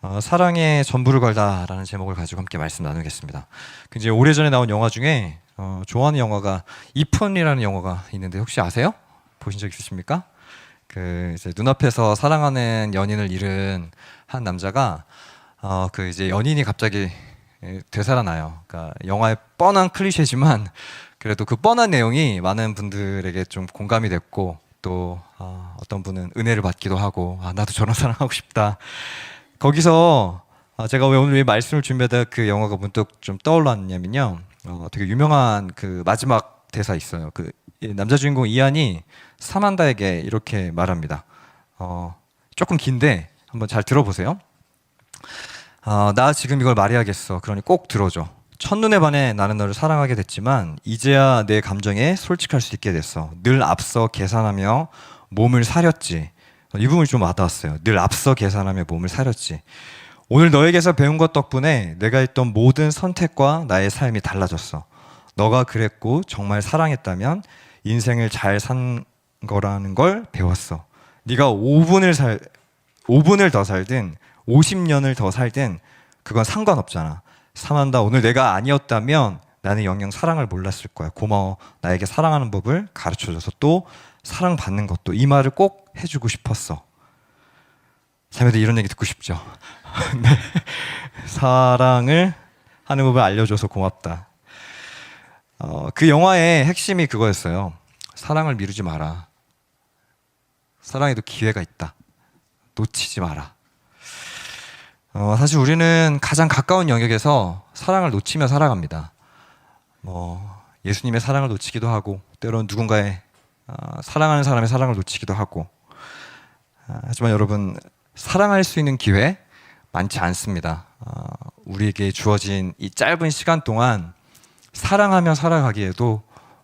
어, 사랑에 전부를 걸다라는 제목을 가지고 함께 말씀 나누겠습니다. 굉장히 오래전에 나온 영화 중에 어, 좋아하는 영화가 이쁜이라는 영화가 있는데 혹시 아세요? 보신 적 있으십니까? 그 이제 눈앞에서 사랑하는 연인을 잃은 한 남자가 어, 그 이제 연인이 갑자기 예, 되살아나요. 그러니까 영화의 뻔한 클리셰지만 그래도 그 뻔한 내용이 많은 분들에게 좀 공감이 됐고 또 어, 어떤 분은 은혜를 받기도 하고 아, 나도 저런 사랑하고 싶다. 거기서 아, 제가 왜 오늘 이 말씀을 준비하다 그 영화가 문득 좀 떠올랐냐면요. 어, 되게 유명한 그 마지막 대사 있어요. 그이 남자 주인공 이안이 사만다에게 이렇게 말합니다. 어, 조금 긴데 한번 잘 들어보세요. 어, 나 지금 이걸 말해야겠어. 그러니 꼭 들어줘. 첫눈에 반해 나는 너를 사랑하게 됐지만 이제야 내 감정에 솔직할 수 있게 됐어. 늘 앞서 계산하며 몸을 사렸지. 이 부분이 좀 와닿았어요. 늘 앞서 계산하며 몸을 사렸지. 오늘 너에게서 배운 것 덕분에 내가 했던 모든 선택과 나의 삶이 달라졌어. 너가 그랬고 정말 사랑했다면 인생을 잘 산 거라는 걸 배웠어. 네가 5분을 살 5분을 더 살든 50년을 더 살든 그건 상관없잖아. 사만다 오늘 내가 아니었다면 나는 영영 사랑을 몰랐을 거야. 고마워. 나에게 사랑하는 법을 가르쳐 줘서 또 사랑받는 것도 이 말을 꼭 해주고 싶었어. 삶에도 이런 얘기 듣고 싶죠. 네. 사랑을 하는 법을 알려줘서 고맙다. 어, 그 영화의 핵심이 그거였어요. 사랑을 미루지 마라. 사랑에도 기회가 있다. 놓치지 마라. 어, 사실 우리는 가장 가까운 영역에서 사랑을 놓치며 살아갑니다. 뭐 예수님의 사랑을 놓치기도 하고 때로는 누군가의 어, 사랑하는 사람의 사랑을 놓치기도 하고 아, 하지만 여러분 사랑할 수 있는 기회 많지 않습니다. 어, 우리에게 주어진 이 짧은 시간 동안 사랑하며 살아가기에도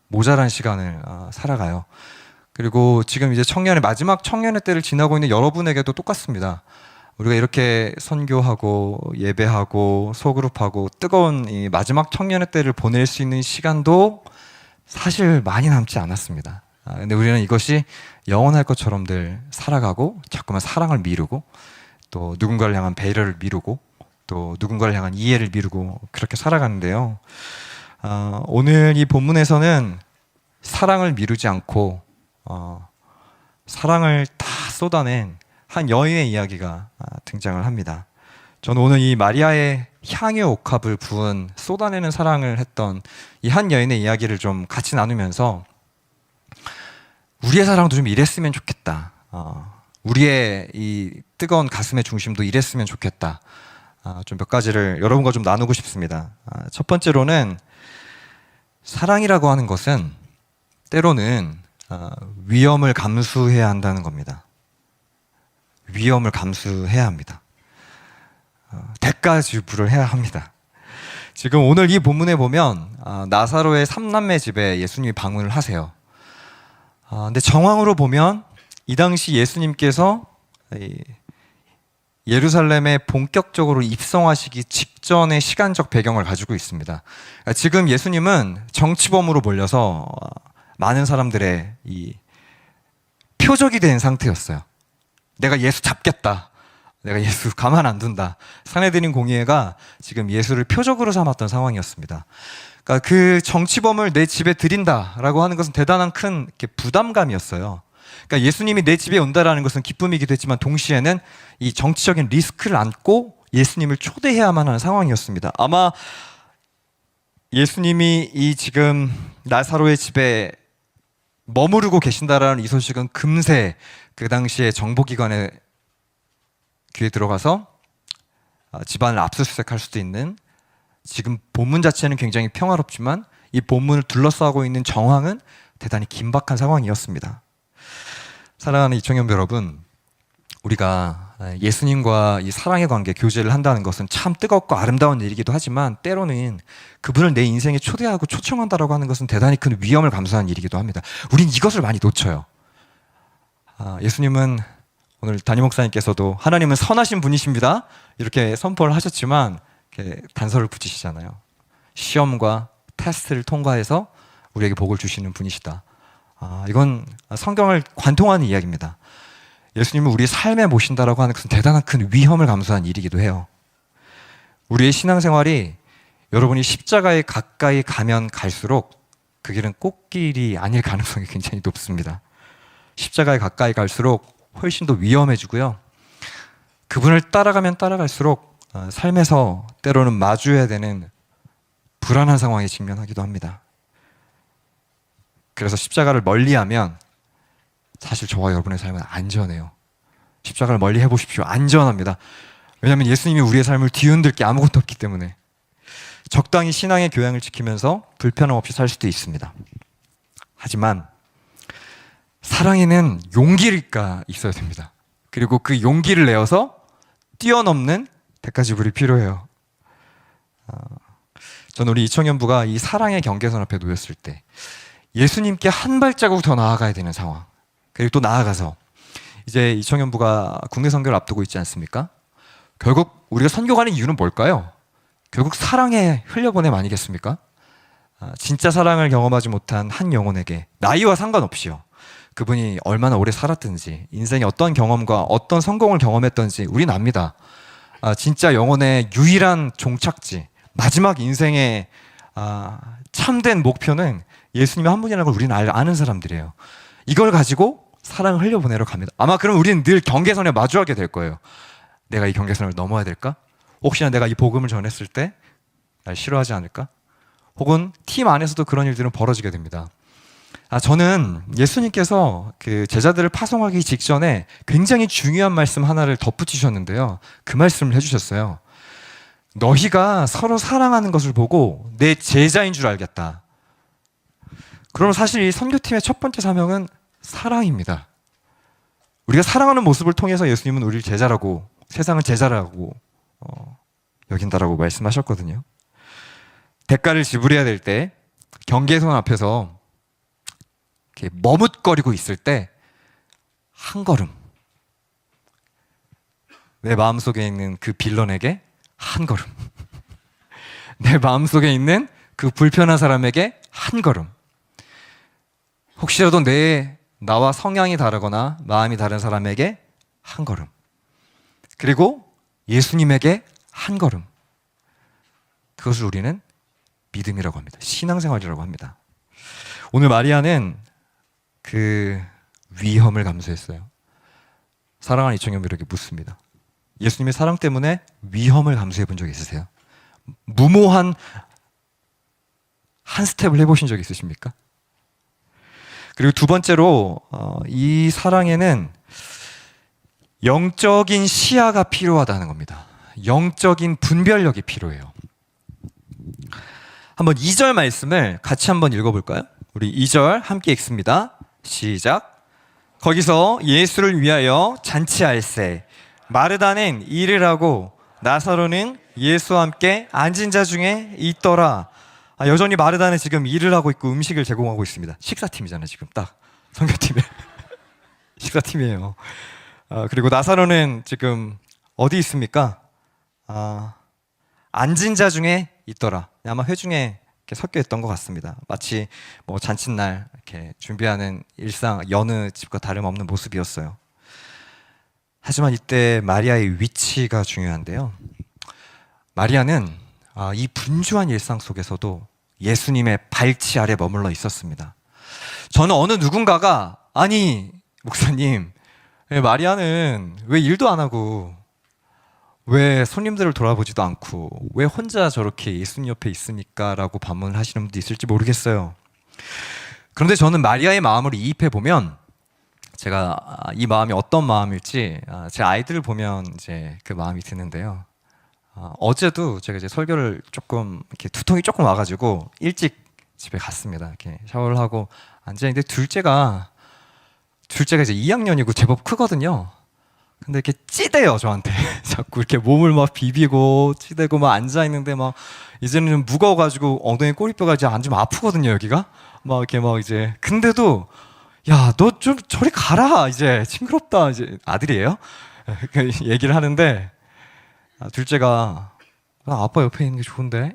모자란 시간을 어, 살아가요. 그리고 지금 이제 청년의 마지막 청년의 때를 지나고 있는 여러분에게도 똑같습니다. 우리가 이렇게 선교하고 예배하고 소그룹하고 뜨거운 이 마지막 청년의 때를 보낼 수 있는 시간도 사실 많이 남지 않았습니다. 아, 근데 우리는 이것이 영원할 것처럼 늘 살아가고 자꾸만 사랑을 미루고 또 누군가를 향한 배려를 미루고 또 누군가를 향한 이해를 미루고 그렇게 살아가는데요. 어, 오늘 이 본문에서는 사랑을 미루지 않고 어, 사랑을 다 쏟아낸 한 여인의 이야기가 아, 등장을 합니다. 저는 오늘 이 마리아의 향의 옥합을 부은 쏟아내는 사랑을 했던 이 한 여인의 이야기를 좀 같이 나누면서 우리의 사랑도 좀 이랬으면 좋겠다. 어, 우리의 이 뜨거운 가슴의 중심도 이랬으면 좋겠다. 아, 좀몇 가지를 여러분과 좀 나누고 싶습니다. 아, 첫 번째로는 사랑이라고 하는 것은 때로는 아, 위험을 감수해야 한다는 겁니다. 위험을 감수해야 합니다. 어, 대가 지불을 해야 합니다. 지금 오늘 이 본문에 보면 아, 나사로의 삼남매 집에 예수님이 방문을 하세요. 아, 근데 정황으로 보면 이 당시 예수님께서 이 예루살렘에 본격적으로 입성하시기 직전의 시간적 배경을 가지고 있습니다. 그러니까 지금 예수님은 정치범으로 몰려서 어, 많은 사람들의 이 표적이 된 상태였어요. 내가 예수 잡겠다. 내가 예수 가만 안 둔다. 사내들인 공의회가 지금 예수를 표적으로 삼았던 상황이었습니다. 그러니까 그 정치범을 내 집에 들인다라고 하는 것은 대단한 큰 부담감이었어요. 그러니까 예수님이 내 집에 온다라는 것은 기쁨이기도 했지만 동시에는 이 정치적인 리스크를 안고 예수님을 초대해야만 하는 상황이었습니다. 아마 예수님이 이 지금 나사로의 집에 머무르고 계신다라는 이 소식은 금세 그 당시에 정보기관에 귀에 들어가서 아, 집안을 압수수색할 수도 있는 지금 본문 자체는 굉장히 평화롭지만 이 본문을 둘러싸고 있는 정황은 대단히 긴박한 상황이었습니다. 사랑하는 이청년 여러분, 우리가 예수님과 이 사랑의 관계 교제를 한다는 것은 참 뜨겁고 아름다운 일이기도 하지만 때로는 그분을 내 인생에 초대하고 초청한다라고 하는 것은 대단히 큰 위험을 감수하는 일이기도 합니다. 우린 이것을 많이 놓쳐요. 아, 예수님은 오늘 담임 목사님께서도 하나님은 선하신 분이십니다. 이렇게 선포를 하셨지만 단서를 붙이시잖아요. 시험과 테스트를 통과해서 우리에게 복을 주시는 분이시다. 아, 이건 성경을 관통하는 이야기입니다. 예수님을 우리 삶에 모신다라고 하는 것은 대단한 큰 위험을 감수한 일이기도 해요. 우리의 신앙생활이 여러분이 십자가에 가까이 가면 갈수록 그 길은 꽃길이 아닐 가능성이 굉장히 높습니다. 십자가에 가까이 갈수록 훨씬 더 위험해지고요. 그분을 따라가면 따라갈수록 어, 삶에서 때로는 마주해야 되는 불안한 상황에 직면하기도 합니다. 그래서 십자가를 멀리하면 사실 저와 여러분의 삶은 안전해요. 십자가를 멀리 해보십시오. 안전합니다. 왜냐하면 예수님이 우리의 삶을 뒤흔들 게 아무것도 없기 때문에 적당히 신앙의 교양을 지키면서 불편함 없이 살 수도 있습니다. 하지만 사랑에는 용기가 있어야 됩니다. 그리고 그 용기를 내어서 뛰어넘는 대가지불이 필요해요. 어, 저는 우리 이청년부가 이 사랑의 경계선 앞에 놓였을 때 예수님께 한 발자국 더 나아가야 되는 상황. 그리고 또 나아가서 이제 이청년부가 국내 선교를 앞두고 있지 않습니까? 결국 우리가 선교 가는 이유는 뭘까요? 결국 사랑의 흘려보냄 아니겠습니까? 아, 진짜 사랑을 경험하지 못한 한 영혼에게 나이와 상관없이요. 그분이 얼마나 오래 살았든지 인생의 어떤 경험과 어떤 성공을 경험했던지 우린 압니다. 아, 진짜 영혼의 유일한 종착지, 마지막 인생의 아, 참된 목표는 예수님 한 분이라는 걸 우리는 알- 아는 사람들이에요. 이걸 가지고 사랑을 흘려보내러 갑니다. 아마 그럼 우리는 늘 경계선에 마주하게 될 거예요. 내가 이 경계선을 넘어야 될까? 혹시나 내가 이 복음을 전했을 때 날 싫어하지 않을까? 혹은 팀 안에서도 그런 일들은 벌어지게 됩니다. 아, 저는 예수님께서 그 제자들을 파송하기 직전에 굉장히 중요한 말씀 하나를 덧붙이셨는데요. 그 말씀을 해주셨어요. 너희가 서로 사랑하는 것을 보고 내 제자인 줄 알겠다. 그럼 사실 이 선교팀의 첫 번째 사명은 사랑입니다. 우리가 사랑하는 모습을 통해서 예수님은 우리를 제자라고 세상을 제자라고 어, 여긴다라고 말씀하셨거든요. 대가를 지불해야 될 때 경계선 앞에서 이렇게 머뭇거리고 있을 때 한 걸음. 내 마음속에 있는 그 빌런에게 한 걸음. 내 마음속에 있는 그 불편한 사람에게 한 걸음. 혹시라도 내 나와 성향이 다르거나 마음이 다른 사람에게 한 걸음. 그리고 예수님에게 한 걸음. 그것을 우리는 믿음이라고 합니다. 신앙생활이라고 합니다. 오늘 마리아는 그 위험을 감수했어요. 사랑하는 이청년들에게 묻습니다. 예수님의 사랑 때문에 위험을 감수해 본 적 있으세요? 무모한 한 스텝을 해보신 적 있으십니까? 그리고 두 번째로 어, 이 사랑에는 영적인 시야가 필요하다는 겁니다. 영적인 분별력이 필요해요. 한번 2절 말씀을 같이 한번 읽어볼까요? 우리 2절 함께 읽습니다. 시작. 거기서 예수를 위하여 잔치할세. 마르다는 일을 하고 나사로는 예수와 함께 앉은 자 중에 있더라. 아, 여전히 마르다는 지금 일을 하고 있고 음식을 제공하고 있습니다. 식사팀이잖아요, 지금 딱 선교팀에 식사팀이에요. 아, 그리고 나사로는 지금 어디 있습니까? 아, 앉은 자 중에 있더라. 아마 회중에 이렇게 섞여 있던 것 같습니다. 마치 뭐 잔칫날 이렇게 준비하는 일상 여느 집과 다름없는 모습이었어요. 하지만 이때 마리아의 위치가 중요한데요. 마리아는 아, 이 분주한 일상 속에서도 예수님의 발치 아래 머물러 있었습니다. 저는 어느 누군가가 아니 목사님 왜 마리아는 왜 일도 안 하고 왜 손님들을 돌아보지도 않고 왜 혼자 저렇게 예수님 옆에 있습니까?라고 반문을 하시는 분도 있을지 모르겠어요. 그런데 저는 마리아의 마음을 이입해 보면 제가 아, 이 마음이 어떤 마음일지 아, 제 아이들을 보면 이제 그 마음이 드는데요. 아, 어제도 제가 이제 설교를 조금 이렇게 두통이 조금 와가지고 일찍 집에 갔습니다. 이렇게 샤워를 하고 앉아 있는데 둘째가 둘째가 이제 2학년이고 제법 크거든요. 근데 이렇게 찌대요 저한테. 자꾸 이렇게 몸을 막 비비고 찌대고 막 앉아 있는데 막 이제는 좀 무거워가지고 엉덩이 꼬리뼈가 이제 앉으면 아프거든요 여기가. 막 이렇게 막 이제 근데도 야 너 좀 저리 가라 이제. 징그럽다 이제. 아들이에요? 그 얘기를 하는데 아, 둘째가 나 아빠 옆에 있는 게 좋은데?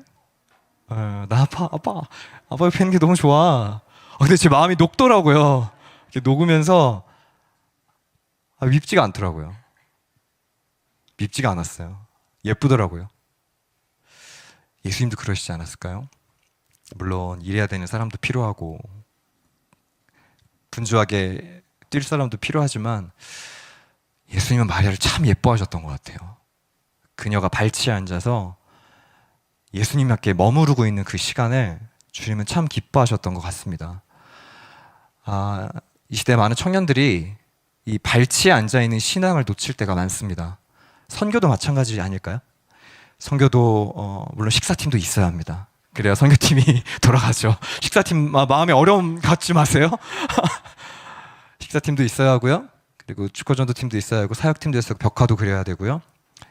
어, 나 아빠 아빠 아빠 옆에 있는 게 너무 좋아. 아, 근데 제 마음이 녹더라고요. 이렇게 녹으면서 아, 밉지가 않더라고요. 밉지가 않았어요. 예쁘더라고요. 예수님도 그러시지 않았을까요? 물론 일해야 되는 사람도 필요하고 분주하게 뛸 사람도 필요하지만 예수님은 마리아를 참 예뻐하셨던 것 같아요. 그녀가 발치에 앉아서 예수님께 머무르고 있는 그 시간을 주님은 참 기뻐하셨던 것 같습니다. 아, 이 시대 많은 청년들이 이 발치에 앉아 있는 신앙을 놓칠 때가 많습니다. 선교도 마찬가지 아닐까요? 선교도 어, 물론 식사팀도 있어야 합니다. 그래야 선교팀이 돌아가죠. 식사팀 아, 마음에 어려움 갖지 마세요. 식사팀도 있어야 하고요. 그리고 축구전도 팀도 있어야 하고 사역팀도 있어야 벽화도 그려야 되고요.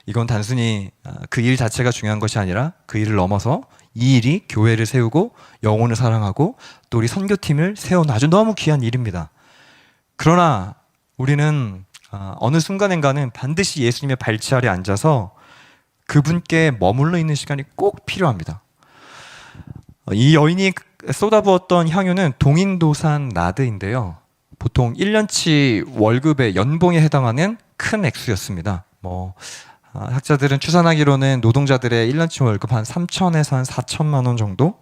이건 단순히 그 일 자체가 중요한 것이 아니라 그 일을 넘어서 이 일이 교회를 세우고 영혼을 사랑하고 또 우리 선교팀을 세우는 아주 너무 귀한 일입니다. 그러나 우리는 아, 어느 순간인가는 반드시 예수님의 발치 아래 앉아서 그분께 머물러 있는 시간이 꼭 필요합니다. 어, 이 여인이 쏟아부었던 향유는 동인도산 나드인데요. 보통 1년치 월급의 연봉에 해당하는 큰 액수였습니다. 뭐 아, 학자들은 추산하기로는 노동자들의 1년치 월급 한 3천에서 한 4천만 원 정도.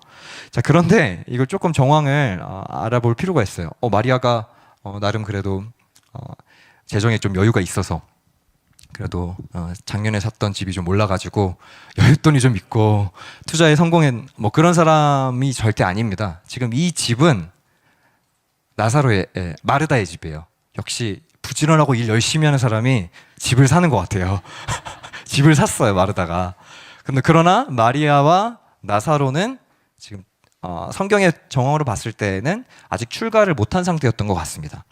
자 그런데 이걸 조금 정황을 어, 알아볼 필요가 있어요. 어, 마리아가 어, 나름 그래도 어, 재정에 좀 여유가 있어서 그래도 어, 작년에 샀던 집이 좀 올라가지고 여윳돈이 좀 있고 투자에 성공한 뭐 그런 사람이 절대 아닙니다. 지금 이 집은 나사로의 예, 마르다의 집이에요. 역시 부지런하고 일 열심히 하는 사람이 집을 사는 것 같아요. 집을 샀어요 마르다가. 근데 그러나 마리아와 나사로는 지금 어, 성경의 정황으로 봤을 때는 아직 출가를 못한 상태였던 것 같습니다.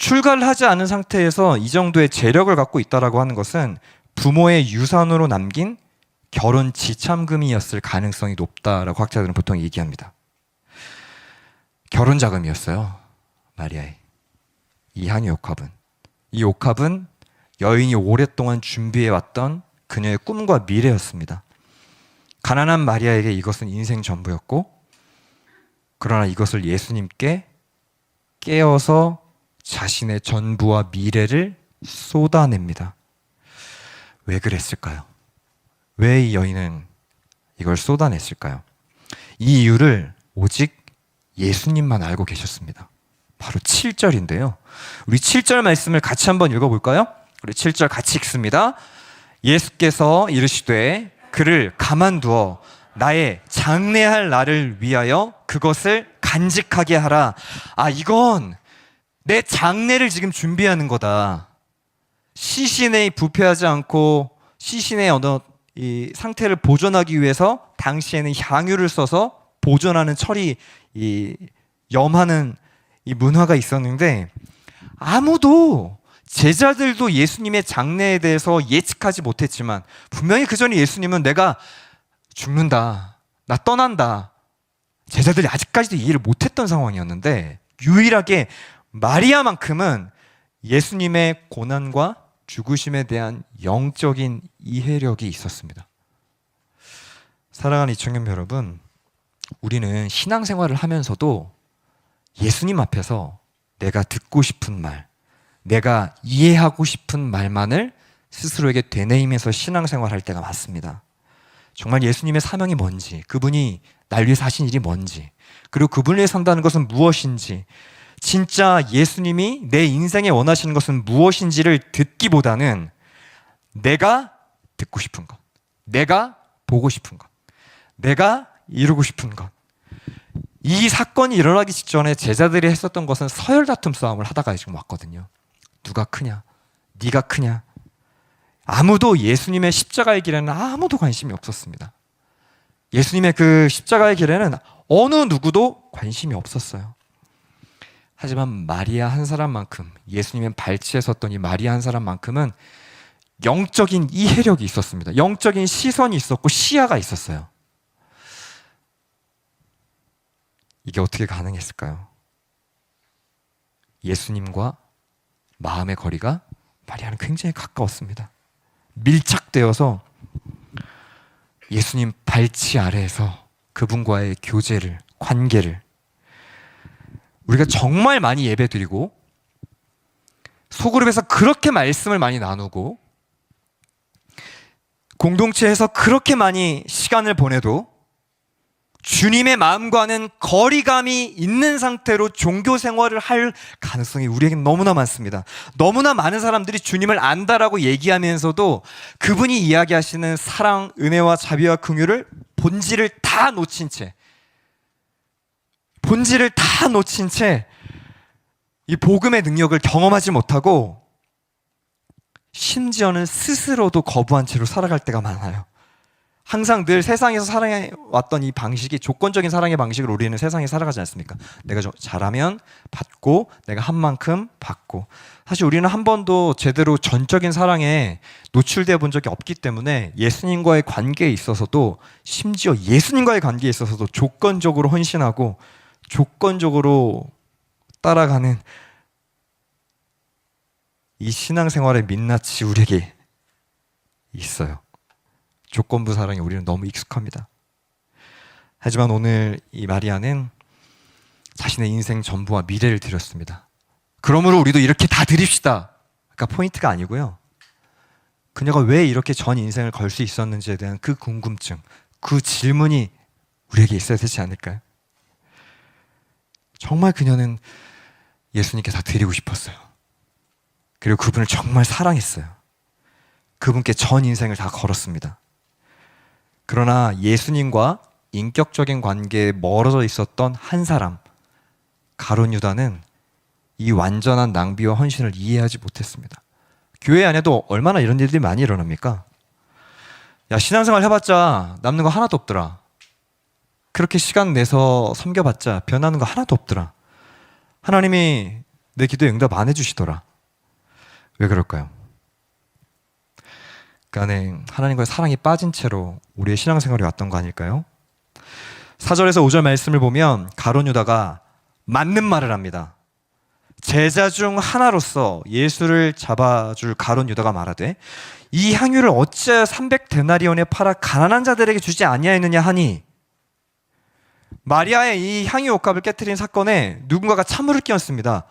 출가를 하지 않은 상태에서 이 정도의 재력을 갖고 있다라고 하는 것은 부모의 유산으로 남긴 결혼 지참금이었을 가능성이 높다라고 학자들은 보통 얘기합니다. 결혼 자금이었어요. 마리아의. 이 향유 옥합은. 이 옥합은 여인이 오랫동안 준비해 왔던 그녀의 꿈과 미래였습니다. 가난한 마리아에게 이것은 인생 전부였고, 그러나 이것을 예수님께 깨어서 자신의 전부와 미래를 쏟아냅니다. 왜 그랬을까요? 왜 이 여인은 이걸 쏟아냈을까요? 이 이유를 오직 예수님만 알고 계셨습니다. 바로 7절인데요. 우리 7절 말씀을 같이 한번 읽어볼까요? 우리 7절 같이 읽습니다. 예수께서 이르시되 그를 가만두어 나의 장래할 나를 위하여 그것을 간직하게 하라. 아, 이건 내 장래를 지금 준비하는 거다. 시신에 부패하지 않고 시신의 어느 이 상태를 보존하기 위해서 당시에는 향유를 써서 보존하는 철이 이 염하는 이 문화가 있었는데 아무도 제자들도 예수님의 장래에 대해서 예측하지 못했지만 분명히 그 전에 예수님은 내가 죽는다. 나 떠난다. 제자들이 아직까지도 이해를 못했던 상황이었는데 유일하게 마리아만큼은 예수님의 고난과 죽으심에 대한 영적인 이해력이 있었습니다. 사랑하는 이청년 여러분, 우리는 신앙생활을 하면서도 예수님 앞에서 내가 듣고 싶은 말, 내가 이해하고 싶은 말만을 스스로에게 되뇌이면서 신앙생활 할 때가 많습니다. 정말 예수님의 사명이 뭔지, 그분이 날 위해서 하신 일이 뭔지, 그리고 그분을 위해 산다는 것은 무엇인지, 진짜 예수님이 내 인생에 원하시는 것은 무엇인지를 듣기보다는 내가 듣고 싶은 것, 내가 보고 싶은 것, 내가 이루고 싶은 것. 이 사건이 일어나기 직전에 제자들이 했었던 것은 서열 다툼 싸움을 하다가 지금 왔거든요. 누가 크냐? 네가 크냐? 아무도 예수님의 십자가의 길에는 아무도 관심이 없었습니다. 예수님의 그 십자가의 길에는 어느 누구도 관심이 없었어요. 하지만 마리아 한 사람만큼 예수님의 발치에 이 마리아 한 사람만큼은 영적인 이해력이 있었습니다. 영적인 시선이 있었고 시야가 있었어요. 이게 어떻게 가능했을까요? 예수님과 마음의 거리가 마리아는 굉장히 가까웠습니다. 밀착되어서 예수님 발치 아래에서 그분과의 교제를, 관계를 우리가 정말 많이 예배드리고 소그룹에서 그렇게 말씀을 많이 나누고 공동체에서 그렇게 많이 시간을 보내도 주님의 마음과는 거리감이 있는 상태로 종교 생활을 할 가능성이 우리에겐 너무나 많습니다. 너무나 많은 사람들이 주님을 안다라고 얘기하면서도 그분이 이야기하시는 사랑, 은혜와 자비와 긍휼을 본질을 다 놓친 채 본질을 다 놓친 채 이 복음의 능력을 경험하지 못하고 심지어는 스스로도 거부한 채로 살아갈 때가 많아요. 항상 늘 세상에서 사랑해 왔던 이 방식이 조건적인 사랑의 방식을 우리는 세상에 살아가지 않습니까? 내가 좀 잘하면 받고 내가 한 만큼 받고 사실 우리는 한 번도 제대로 전적인 사랑에 노출되어 본 적이 없기 때문에 예수님과의 관계에 있어서도 심지어 예수님과의 관계에 있어서도 조건적으로 헌신하고 조건적으로 따라가는 이 신앙생활의 민낯이 우리에게 있어요. 조건부 사랑에 우리는 너무 익숙합니다. 하지만 오늘 이 마리아는 자신의 인생 전부와 미래를 드렸습니다. 그러므로 우리도 이렇게 다 드립시다. 그러니까 포인트가 아니고요. 그녀가 왜 이렇게 전 인생을 걸 수 있었는지에 대한 그 궁금증, 그 질문이 우리에게 있어야 되지 않을까요? 정말 그녀는 예수님께 다 드리고 싶었어요. 그리고 그분을 정말 사랑했어요. 그분께 전 인생을 다 걸었습니다. 그러나 예수님과 인격적인 관계에 멀어져 있었던 한 사람, 가론 유다는 이 완전한 낭비와 헌신을 이해하지 못했습니다. 교회 안에도 얼마나 이런 일들이 많이 일어납니까? 야, 신앙생활 해봤자 남는 거 하나도 없더라. 그렇게 시간 내서 섬겨봤자 변하는 거 하나도 없더라. 하나님이 내 기도에 응답 안 해주시더라. 왜 그럴까요? 그러니까 하나님과의 사랑이 빠진 채로 우리의 신앙생활이 왔던 거 아닐까요? 4절에서 5절 말씀을 보면 가론 유다가 맞는 말을 합니다. 제자 중 하나로서 예수를 잡아줄 가론 유다가 말하되 이 향유를 어찌하여 300데나리온에 팔아 가난한 자들에게 주지 아니하였느냐 하니 마리아의 이 향유 옥합을 깨뜨린 사건에 누군가가 찬물을 끼얹습니다.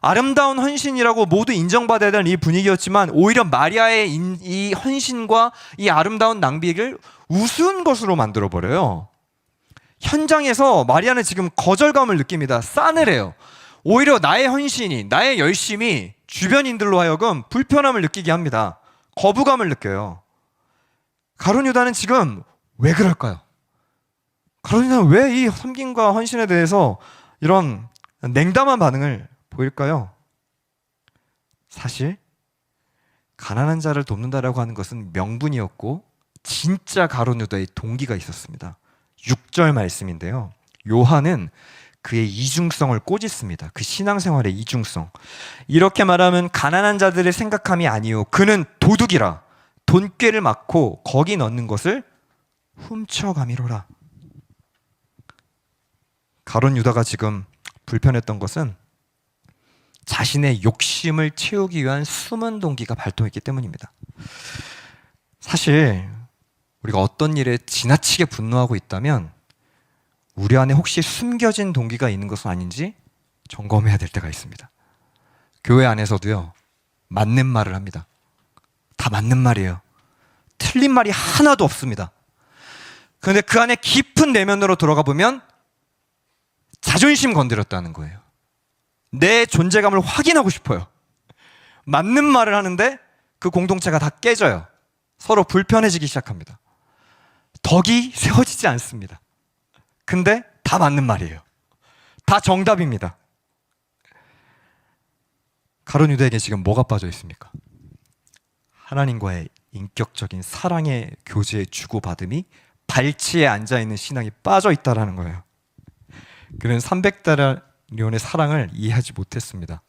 아름다운 헌신이라고 모두 인정받아야 되는 이 분위기였지만 오히려 마리아의 이 헌신과 이 아름다운 낭비를 우스운 것으로 만들어 버려요. 현장에서 마리아는 지금 거절감을 느낍니다. 싸늘해요. 오히려 나의 헌신이, 나의 열심이 주변인들로 하여금 불편함을 느끼게 합니다. 거부감을 느껴요. 가론 유다는 지금 왜 그럴까요? 가론 유다는 왜 이 섬김과 헌신에 대해서 이런 냉담한 반응을 보일까요? 사실 가난한 자를 돕는다라고 하는 것은 명분이었고 진짜 가론 유다의 동기가 있었습니다. 6절 말씀인데요. 요한은 그의 이중성을 꼬집습니다. 그 신앙생활의 이중성. 이렇게 말하면 가난한 자들의 생각함이 아니요. 그는 도둑이라 돈꾀를 막고 거기 넣는 것을 훔쳐가미로라. 가론 유다가 지금 불편했던 것은 자신의 욕심을 채우기 위한 숨은 동기가 발동했기 때문입니다. 사실 우리가 어떤 일에 지나치게 분노하고 있다면 우리 안에 혹시 숨겨진 동기가 있는 것은 아닌지 점검해야 될 때가 있습니다. 교회 안에서도요, 맞는 말을 합니다. 다 맞는 말이에요. 틀린 말이 하나도 없습니다. 그런데 그 안에 깊은 내면으로 들어가 보면 자존심 건드렸다는 거예요. 내 존재감을 확인하고 싶어요. 맞는 말을 하는데 그 공동체가 다 깨져요. 서로 불편해지기 시작합니다. 덕이 세워지지 않습니다. 근데 다 맞는 말이에요. 다 정답입니다. 가론 유다에게 지금 뭐가 빠져 있습니까? 하나님과의 인격적인 사랑의 교제의 주고받음이 발치에 앉아 있는 신앙이 빠져 있다라는 거예요. 그는 300달러의 사랑을 이해하지 못했습니다.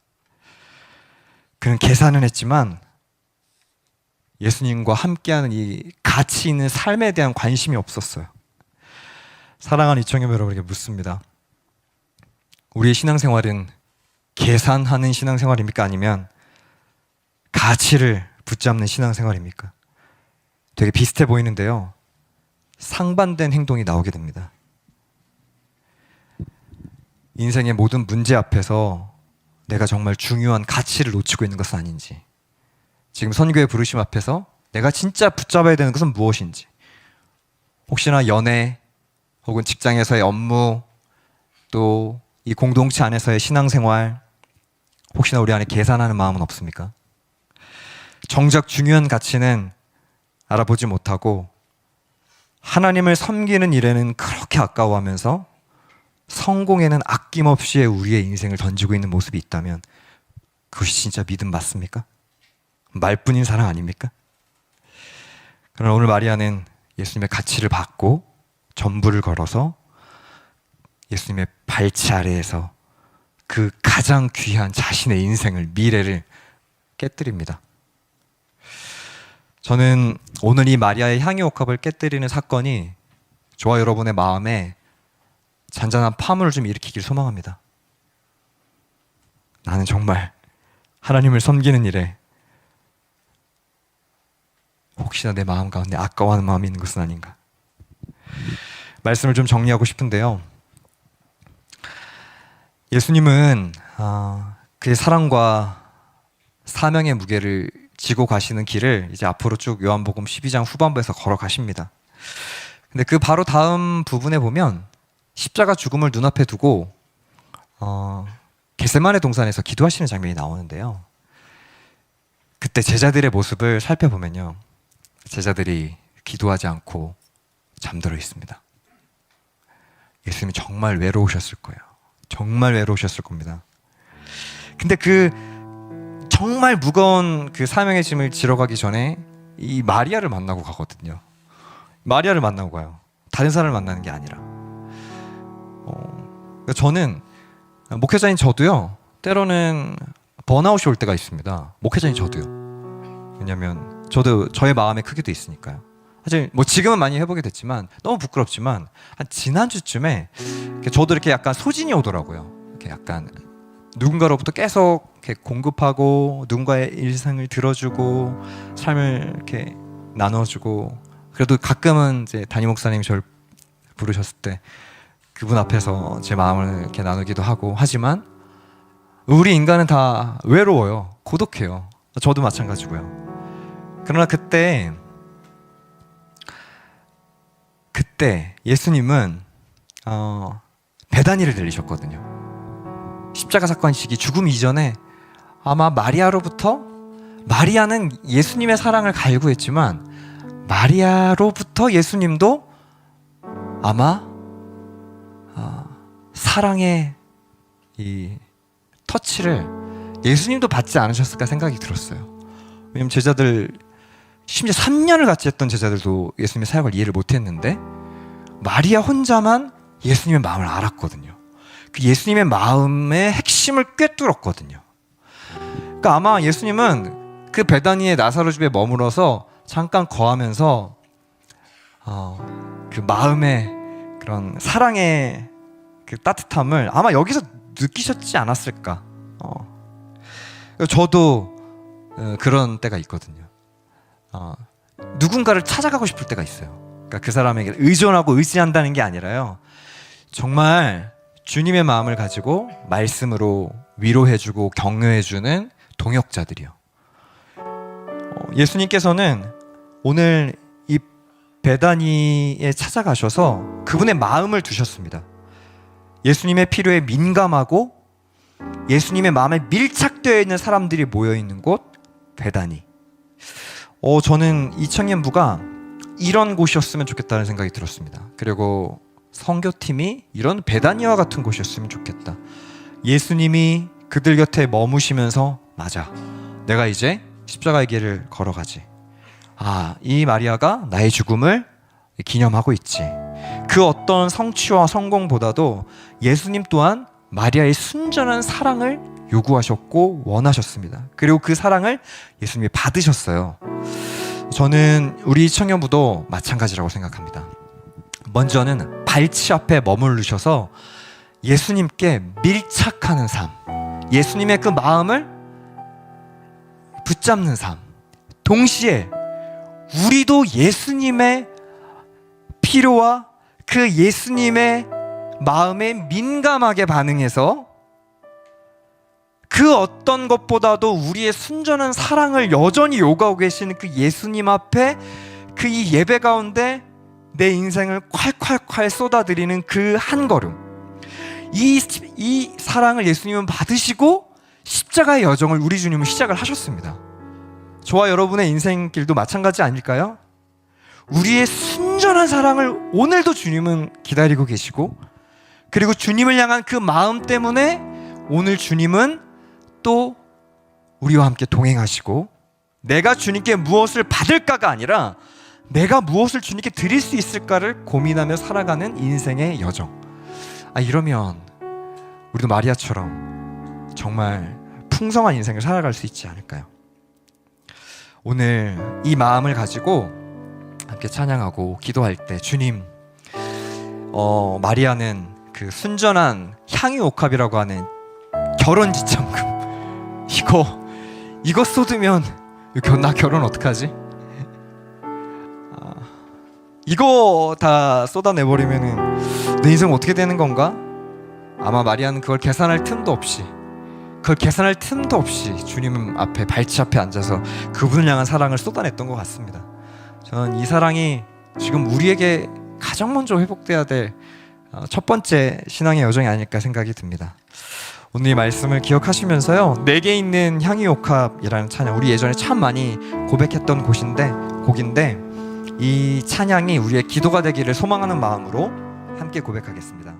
그는 계산은 했지만 예수님과 함께하는 이 가치 있는 삶에 대한 관심이 없었어요. 사랑하는 이청용 여러분에게 묻습니다. 우리의 신앙생활은 계산하는 신앙생활입니까? 아니면 가치를 붙잡는 신앙생활입니까? 되게 비슷해 보이는데요. 상반된 행동이 나오게 됩니다. 인생의 모든 문제 앞에서 내가 정말 중요한 가치를 놓치고 있는 것은 아닌지 지금 선교의 부르심 앞에서 내가 진짜 붙잡아야 되는 것은 무엇인지 혹시나 연애 혹은 직장에서의 업무 또 이 공동체 안에서의 신앙생활 혹시나 우리 안에 계산하는 마음은 없습니까? 정작 중요한 가치는 알아보지 못하고 하나님을 섬기는 일에는 그렇게 아까워하면서 성공에는 아낌없이 우리의 인생을 던지고 있는 모습이 있다면 그것이 진짜 믿음 맞습니까? 말뿐인 사랑 아닙니까? 그러나 오늘 마리아는 예수님의 가치를 받고 전부를 걸어서 예수님의 발치 아래에서 그 가장 귀한 자신의 인생을 미래를 깨뜨립니다. 저는 오늘 이 마리아의 향유 옥합을 깨뜨리는 사건이 저와 여러분의 마음에 잔잔한 파문을 좀 일으키길 소망합니다. 나는 정말 하나님을 섬기는 일에 혹시나 내 마음 가운데 아까워하는 마음이 있는 것은 아닌가. 말씀을 좀 정리하고 싶은데요. 예수님은 아, 그의 사랑과 사명의 무게를 지고 가시는 길을 이제 앞으로 쭉 요한복음 12장 후반부에서 걸어가십니다. 근데 그 바로 다음 부분에 보면 십자가 죽음을 눈앞에 두고 어, 겟세마네 동산에서 기도하시는 장면이 나오는데요. 그때 제자들의 모습을 살펴보면요. 제자들이 기도하지 않고 잠들어 있습니다. 예수님이 정말 외로우셨을 거예요. 정말 외로우셨을 겁니다. 근데 그 정말 무거운 그 사명의 짐을 지러 가기 전에 이 마리아를 만나고 가거든요. 마리아를 만나고 가요. 다른 사람을 만나는 게 아니라. 어, 그러니까 저는 목회자인 저도요. 때로는 번아웃이 올 때가 있습니다. 목회자인 저도요. 왜냐하면 저도 저의 마음의 크기도 있으니까요. 사실 뭐 지금은 많이 해보게 됐지만 너무 부끄럽지만 한 지난 주쯤에 이렇게 저도 이렇게 약간 소진이 오더라고요. 이렇게 약간 누군가로부터 계속 이렇게 공급하고 누군가의 일상을 들어주고 삶을 이렇게 나눠주고 그래도 가끔은 이제 담임 목사님이 저를 부르셨을 때 그분 앞에서 제 마음을 이렇게 나누기도 하고 하지만 우리 인간은 다 외로워요. 고독해요. 저도 마찬가지고요. 그러나 그때 그때 예수님은 어, 배단위를 들리셨거든요. 십자가 사건 시기 죽음 이전에 아마 마리아로부터 마리아는 예수님의 사랑을 갈구했지만 마리아로부터 예수님도 아마 어, 사랑의 이 터치를 예수님도 받지 않으셨을까 생각이 들었어요. 왜냐면 제자들 심지어 3년을 같이 했던 제자들도 예수님의 사역을 이해를 못했는데 마리아 혼자만 예수님의 마음을 알았거든요. 그 예수님의 마음의 핵심을 꿰뚫었거든요. 그러니까 아마 예수님은 그 베다니의 나사로 집에 머물어서 잠깐 거하면서 어, 그 마음의 그런 사랑의 그 따뜻함을 아마 여기서 느끼셨지 않았을까. 어. 저도 어, 그런 때가 있거든요. 어, 누군가를 찾아가고 싶을 때가 있어요. 그러니까 그 사람에게 의존하고 의지한다는 게 아니라요. 정말 주님의 마음을 가지고 말씀으로 위로해주고 격려해주는 동역자들이요. 어, 예수님께서는 오늘 이 베다니에 찾아가셔서 그분의 마음을 두셨습니다. 예수님의 필요에 민감하고 예수님의 마음에 밀착되어 있는 사람들이 모여 있는 곳 베다니. 어, 저는 이 청년부가 이런 곳이었으면 좋겠다는 생각이 들었습니다. 그리고 선교팀이 이런 베다니와 같은 곳이었으면 좋겠다. 예수님이 그들 곁에 머무시면서 맞아. 내가 이제 십자가의 길을 걸어가지. 아, 이 마리아가 나의 죽음을 기념하고 있지. 그 어떤 성취와 성공보다도 예수님 또한 마리아의 순전한 사랑을 요구하셨고 원하셨습니다. 그리고 그 사랑을 예수님이 받으셨어요. 저는 우리 청년부도 마찬가지라고 생각합니다. 먼저는 발치 앞에 머무르셔서 예수님께 밀착하는 삶, 예수님의 그 마음을 붙잡는 삶, 동시에 우리도 예수님의 필요와 그 예수님의 마음에 민감하게 반응해서 그 어떤 것보다도 우리의 순전한 사랑을 여전히 요구하고 계시는 그 예수님 앞에 그 이 예배 가운데 내 인생을 콸콸콸 쏟아드리는 그 한 걸음. 이, 이 사랑을 예수님은 받으시고 십자가의 여정을 우리 주님은 시작을 하셨습니다. 저와 여러분의 인생길도 마찬가지 아닐까요? 우리의 순전한 사랑을 오늘도 주님은 기다리고 계시고 그리고 주님을 향한 그 마음 때문에 오늘 주님은 또 우리와 함께 동행하시고 내가 주님께 무엇을 받을까가 아니라 내가 무엇을 주님께 드릴 수 있을까를 고민하며 살아가는 인생의 여정. 아 이러면 우리도 마리아처럼 정말 풍성한 인생을 살아갈 수 있지 않을까요? 오늘 이 마음을 가지고 함께 찬양하고 기도할 때 주님 어 마리아는 그 순전한 향유 옥합이라고 하는 결혼 지참금 이거 이거 쏟으면 나 결혼 어떡하지? 아, 이거 다 쏟아내버리면은 내 인생 어떻게 되는 건가? 아마 마리아는 그걸 계산할 틈도 없이 그걸 계산할 틈도 없이 주님 앞에 발치 앞에 앉아서 그분을 향한 사랑을 쏟아냈던 것 같습니다. 저는 이 사랑이 지금 우리에게 가장 먼저 회복돼야 될 어, 첫 번째 신앙의 여정이 아닐까 생각이 듭니다. 오늘 이 말씀을 기억하시면서요. 내게 있는 향유옥합이라는 찬양 우리 예전에 참 많이 고백했던 곳인데 곡인데 이 찬양이 우리의 기도가 되기를 소망하는 마음으로 함께 고백하겠습니다.